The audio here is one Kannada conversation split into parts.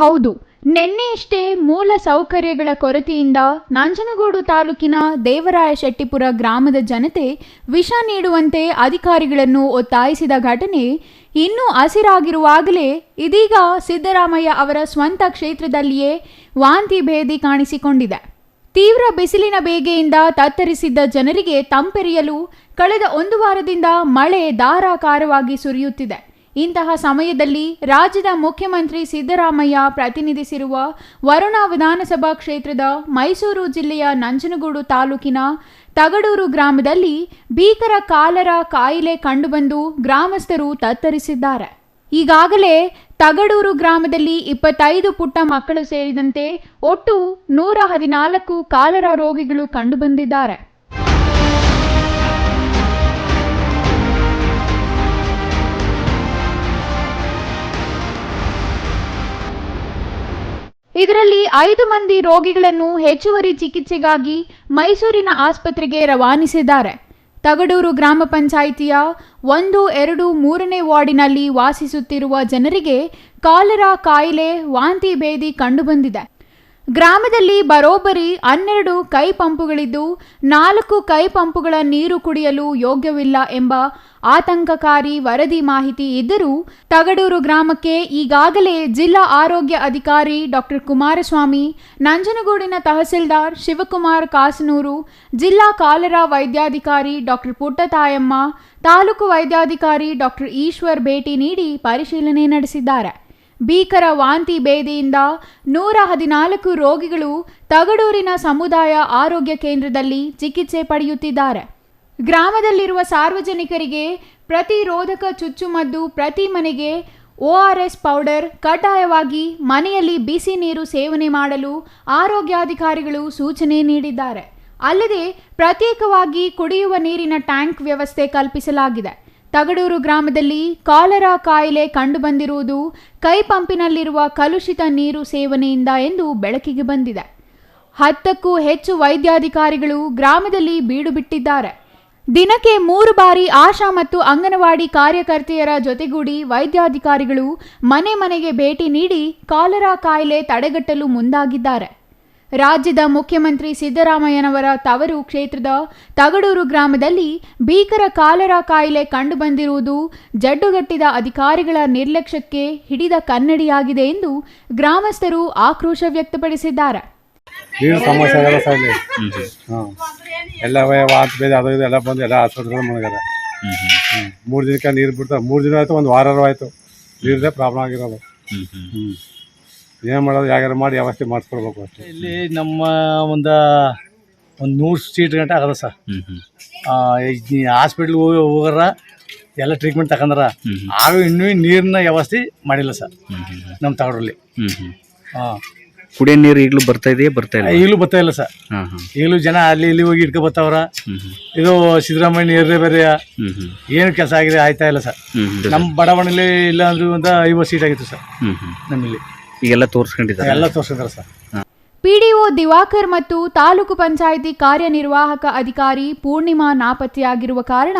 ಹೌದು. ನಿನ್ನೆಯಷ್ಟೇ ಮೂಲ ಸೌಕರ್ಯಗಳ ಕೊರತೆಯಿಂದ ನಂಜನಗೂಡು ತಾಲೂಕಿನ ದೇವರಾಯಶೆಟ್ಟಿಪುರ ಗ್ರಾಮದ ಜನತೆ ವಿಷ ನೀಡುವಂತೆ ಅಧಿಕಾರಿಗಳನ್ನು ಒತ್ತಾಯಿಸಿದ ಘಟನೆ ಇನ್ನೂ ಹಸಿರಾಗಿರುವಾಗಲೇ ಇದೀಗ ಸಿದ್ದರಾಮಯ್ಯ ಅವರ ಸ್ವಂತ ಕ್ಷೇತ್ರದಲ್ಲಿಯೇ ವಾಂತಿ ಭೇದಿ ಕಾಣಿಸಿಕೊಂಡಿದೆ. ತೀವ್ರ ಬಿಸಿಲಿನ ಬೇಗೆಯಿಂದ ತತ್ತರಿಸಿದ್ದ ಜನರಿಗೆ ತಂಪೆರೆಯಲು ಕಳೆದ ಒಂದು ವಾರದಿಂದ ಮಳೆ ಧಾರಾಕಾರವಾಗಿ ಸುರಿಯುತ್ತಿದೆ. ಇಂತಹ ಸಮಯದಲ್ಲಿ ರಾಜ್ಯದ ಮುಖ್ಯಮಂತ್ರಿ ಸಿದ್ದರಾಮಯ್ಯ ಪ್ರತಿನಿಧಿಸಿರುವ ವರುಣ ವಿಧಾನಸಭಾ ಕ್ಷೇತ್ರದ ಮೈಸೂರು ಜಿಲ್ಲೆಯ ನಂಜನಗೂಡು ತಾಲೂಕಿನ ತಗಡೂರು ಗ್ರಾಮದಲ್ಲಿ ಭೀಕರ ಕಾಲರ ಕಾಯಿಲೆ ಕಂಡುಬಂದು ಗ್ರಾಮಸ್ಥರು ತತ್ತರಿಸಿದ್ದಾರೆ. ಈಗಾಗಲೇ ತಗಡೂರು ಗ್ರಾಮದಲ್ಲಿ ಇಪ್ಪತ್ತೈದು ಪುಟ್ಟ ಮಕ್ಕಳು ಸೇರಿದಂತೆ ಒಟ್ಟು ನೂರ ಹದಿನಾಲ್ಕು ಕಾಲರ ರೋಗಿಗಳು ಕಂಡುಬಂದಿದ್ದಾರೆ. ಇದರಲ್ಲಿ ಐದು ಮಂದಿ ರೋಗಿಗಳನ್ನು ಹೆಚ್ಚುವರಿ ಚಿಕಿತ್ಸೆಗಾಗಿ ಮೈಸೂರಿನ ಆಸ್ಪತ್ರೆಗೆ ರವಾನಿಸಿದ್ದಾರೆ. ತಗಡೂರು ಗ್ರಾಮ ಪಂಚಾಯಿತಿಯ ಒಂದು, ಎರಡು, ಮೂರನೇ ವಾರ್ಡಿನಲ್ಲಿ ವಾಸಿಸುತ್ತಿರುವ ಜನರಿಗೆ ಕಾಲರಾ ಕಾಯಿಲೆ, ವಾಂತಿ ಭೇದಿ ಕಂಡುಬಂದಿದೆ. ಗ್ರಾಮದಲ್ಲಿ ಬರೋಬ್ಬರಿ ಹನ್ನೆರಡು ಕೈ ಪಂಪುಗಳಿದ್ದು, ನಾಲ್ಕು ಕೈ ಪಂಪುಗಳ ನೀರು ಕುಡಿಯಲು ಯೋಗ್ಯವಿಲ್ಲ ಎಂಬ ಆತಂಕಕಾರಿ ವರದಿ ಮಾಹಿತಿ ಇದ್ದರೂ, ತಗಡೂರು ಗ್ರಾಮಕ್ಕೆ ಈಗಾಗಲೇ ಜಿಲ್ಲಾ ಆರೋಗ್ಯ ಅಧಿಕಾರಿ ಡಾಕ್ಟರ್ ಕುಮಾರಸ್ವಾಮಿ, ನಂಜನಗೂಡಿನ ತಹಸೀಲ್ದಾರ್ ಶಿವಕುಮಾರ್ ಕಾಸನೂರು, ಜಿಲ್ಲಾ ಕಾಲರಾ ವೈದ್ಯಾಧಿಕಾರಿ ಡಾಕ್ಟರ್ ಪುಟ್ಟತಾಯಮ್ಮ, ತಾಲೂಕು ವೈದ್ಯಾಧಿಕಾರಿ ಡಾಕ್ಟರ್ ಈಶ್ವರ್ ಭೇಟಿ ನೀಡಿ ಪರಿಶೀಲನೆ ನಡೆಸಿದ್ದಾರೆ. ಭೀಕರ ವಾಂತಿ ಭೇದಿಯಿಂದ ನೂರ ಹದಿನಾಲ್ಕು ರೋಗಿಗಳು ತಗಡೂರಿನ ಸಮುದಾಯ ಆರೋಗ್ಯ ಕೇಂದ್ರದಲ್ಲಿ ಚಿಕಿತ್ಸೆ ಪಡೆಯುತ್ತಿದ್ದಾರೆ. ಗ್ರಾಮದಲ್ಲಿರುವ ಸಾರ್ವಜನಿಕರಿಗೆ ಪ್ರತಿರೋಧಕ ಚುಚ್ಚುಮದ್ದು ಪ್ರತಿ ಮನೆಗೆ ಎಸ್ ಪೌಡರ್ ಕಡ್ಡಾಯವಾಗಿ ಮನೆಯಲ್ಲಿ ಬಿಸಿ ನೀರು ಸೇವನೆ ಮಾಡಲು ಆರೋಗ್ಯಾಧಿಕಾರಿಗಳು ಸೂಚನೆ ನೀಡಿದ್ದಾರೆ. ಅಲ್ಲದೆ ಪ್ರತ್ಯೇಕವಾಗಿ ಕುಡಿಯುವ ನೀರಿನ ಟ್ಯಾಂಕ್ ವ್ಯವಸ್ಥೆ ಕಲ್ಪಿಸಲಾಗಿದೆ. ತಗಡೂರು ಗ್ರಾಮದಲ್ಲಿ ಕಾಲರಾ ಕಾಯಿಲೆ ಕಂಡುಬಂದಿರುವುದು ಕೈ ಪಂಪಿನಲ್ಲಿರುವ ಕಲುಷಿತ ನೀರು ಸೇವನೆಯಿಂದ ಎಂದು ಬೆಳಕಿಗೆ ಬಂದಿದೆ. ಹತ್ತಕ್ಕೂ ಹೆಚ್ಚು ವೈದ್ಯಾಧಿಕಾರಿಗಳು ಗ್ರಾಮದಲ್ಲಿ ಬೀಡು ಬಿಟ್ಟಿದ್ದಾರೆ. ದಿನಕ್ಕೆ ಮೂರು ಬಾರಿ ಆಶಾ ಮತ್ತು ಅಂಗನವಾಡಿ ಕಾರ್ಯಕರ್ತೆಯರ ಜೊತೆಗೂಡಿ ವೈದ್ಯಾಧಿಕಾರಿಗಳು ಮನೆ ಮನೆಗೆ ಭೇಟಿ ನೀಡಿ ಕಾಲರಾ ಕಾಯಿಲೆ ತಡೆಗಟ್ಟಲು ಮುಂದಾಗಿದ್ದಾರೆ. ರಾಜ್ಯದ ಮುಖ್ಯಮಂತ್ರಿ ಸಿದ್ದರಾಮಯ್ಯನವರ ತವರು ಕ್ಷೇತ್ರದ ತಗಡೂರು ಗ್ರಾಮದಲ್ಲಿ ಭೀಕರ ಕಾಲರ ಕಾಯಿಲೆ ಕಂಡುಬಂದಿರುವುದು ಜಡ್ಡುಗಟ್ಟಿದ ಅಧಿಕಾರಿಗಳ ನಿರ್ಲಕ್ಷ್ಯಕ್ಕೆ ಹಿಡಿದ ಕನ್ನಡಿಯಾಗಿದೆ ಎಂದು ಗ್ರಾಮಸ್ಥರು ಆಕ್ರೋಶ ವ್ಯಕ್ತಪಡಿಸಿದ್ದಾರೆ. ಎಲ್ಲ ವಾತ್ ಬೇರೆ ಅದು ಇದು ಎಲ್ಲ ಬಂದು ಎಲ್ಲ ಮೂರು ದಿನಕ್ಕೆ ನೀರು ಬಿಡ್ತಾರೆ. ಮೂರು ದಿನ ಆಯಿತು ಒಂದು ವಾರ ಆಯಿತು ನೀರದೇ ಪ್ರಾಬ್ಲಮ್ ಆಗಿರೋದು. ಹ್ಞೂ ಏನು ಮಾಡೋದು? ಯಾವ್ಯಾರು ಮಾಡಿ ವ್ಯವಸ್ಥೆ ಮಾಡಿಸ್ಕೊಡ್ಬೇಕು ಅಷ್ಟೇ. ಇಲ್ಲಿ ನಮ್ಮ ಒಂದು ಒಂದು ನೂರು ಸೀಟ್ ಗಂಟೆ ಆಗದ ಸರ್. ಹಾಸ್ಪಿಟ್ಲ್ಗೆ ಹೋಗಿ ಹೋಗಾರ ಎಲ್ಲ ಟ್ರೀಟ್ಮೆಂಟ್ ತಗೊಂಡ್ರ ಆಗ ಇನ್ನೂ ನೀರಿನ ವ್ಯವಸ್ಥೆ ಮಾಡಿಲ್ಲ ಸರ್. ನಮ್ಮ ತಗಡಲ್ಲಿ ಹಾಂ. ಕುಡಿಯೋ ನೀರು ಈಗಲೂ ಬರ್ತಾ ಇದೆಯಾ? ಬರ್ತಾ ಇಲ್ಲ? ಈಗಲೂ ಬರ್ತಾ ಇಲ್ಲ ಸರ್. ಈಗಲೂ ಜನ ಅಲ್ಲಿ ಇಲ್ಲಿ ಹೋಗಿ ಇಟ್ಕೊ ಬರ್ತಾವ್ರ ಇದು ಸಿದ್ದರಾಮಯ್ಯ ನೀರೇ ಬೇರೆ. ಏನು ಕೆಲಸ ಆಗಿದೆ ಆಯ್ತಾ ಇಲ್ಲ ಸರ್. ನಮ್ಮ ಬಡಾವಣೆಯಲ್ಲಿ ಇಲ್ಲ ಅಂದ್ರೆ ಒಂದು ಐವತ್ತು ಸೀಟ್ ಆಗಿತ್ತು ಸರ್. ನಮ್ಮಲ್ಲಿ. ಈಗೆಲ್ಲ ತೋರಿಸ್ಕೊಂಡಿದ್ದಾರೆ. ಎಲ್ಲ ತೋರಿಸಿದಾರೆ ಸರ್. ಪಿಡಿಒ ದಿವಾಕರ್ ಮತ್ತು ತಾಲೂಕು ಪಂಚಾಯಿತಿ ಕಾರ್ಯನಿರ್ವಾಹಕ ಅಧಿಕಾರಿ ಪೂರ್ಣಿಮಾ ನಾಪತ್ತೆಯಾಗಿರುವ ಕಾರಣ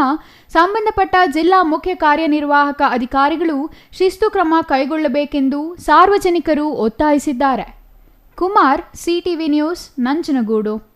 ಸಂಬಂಧಪಟ್ಟ ಜಿಲ್ಲಾ ಮುಖ್ಯ ಕಾರ್ಯನಿರ್ವಾಹಕ ಅಧಿಕಾರಿಗಳು ಶಿಸ್ತು ಕ್ರಮ ಕೈಗೊಳ್ಳಬೇಕೆಂದು ಸಾರ್ವಜನಿಕರು ಒತ್ತಾಯಿಸಿದ್ದಾರೆ. Kumar CTV news Nanjangud.